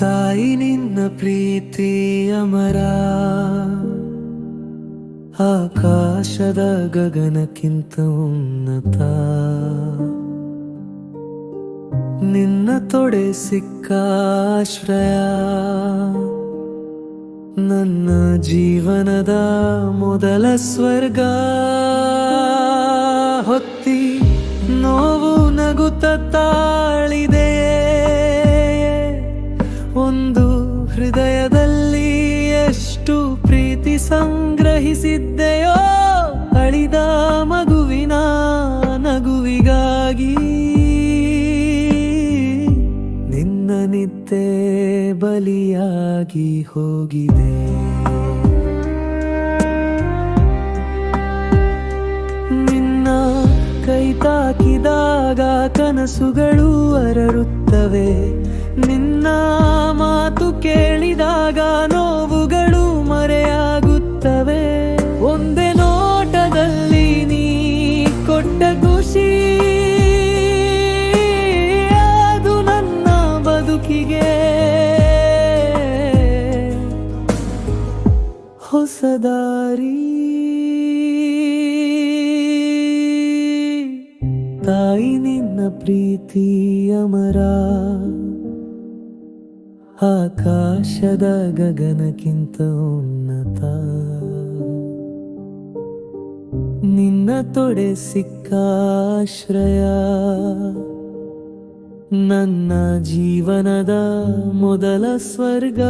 ತಾಯಿ ನಿನ್ನ ಪ್ರೀತಿ ಅಮರ ಆಕಾಶದ ಗಗನಕ್ಕಿಂತ ಉನ್ನತ. ನಿನ್ನ ತೊಡೆ ಸಿಕ್ಕ ನನ್ನ ಜೀವನದ ಮೊದಲ ಸ್ವರ್ಗ. ಹೊತ್ತಿ ನೋವು ನಗುತ್ತ ತಾಳಿದೆ. ಎಷ್ಟು ಪ್ರೀತಿ ಸಂಗ್ರಹಿಸಿದ್ದೆಯೋ ಅಳಿದ ಮಗುವಿನ ನಗುವಿಗಾಗಿ. ನಿನ್ನ ನಿದ್ದೆ ಬಲಿಯಾಗಿ ಹೋಗಿದೆ. ನಿನ್ನ ಕೈ ತಾಕಿದಾಗ ಕನಸುಗಳು ಅರರುತ್ತವೆ. ನಿನ್ನ ಮಾತು ಕೇಳಿದಾಗ ಹೊಸದಾರಿ ತಾಯಿ ನಿನ್ನ ಪ್ರೀತಿ ಅಮರ ಆಕಾಶದ ಗಗನಕ್ಕಿಂತ ಉನ್ನತ. ನಿನ್ನ ತೊಡೆ ಸಿಕ್ಕಾಶ್ರಯ ನನ್ನ ಜೀವನದ ಮೊದಲ ಸ್ವರ್ಗ.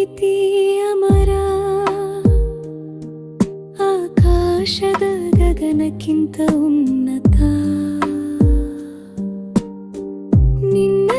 ಪ್ರೀತಿ ಅಮರ. ಆಕಾಶದ ಗಗನಕ್ಕಿಂತ ಉನ್ನತ. ನಿನ್ನ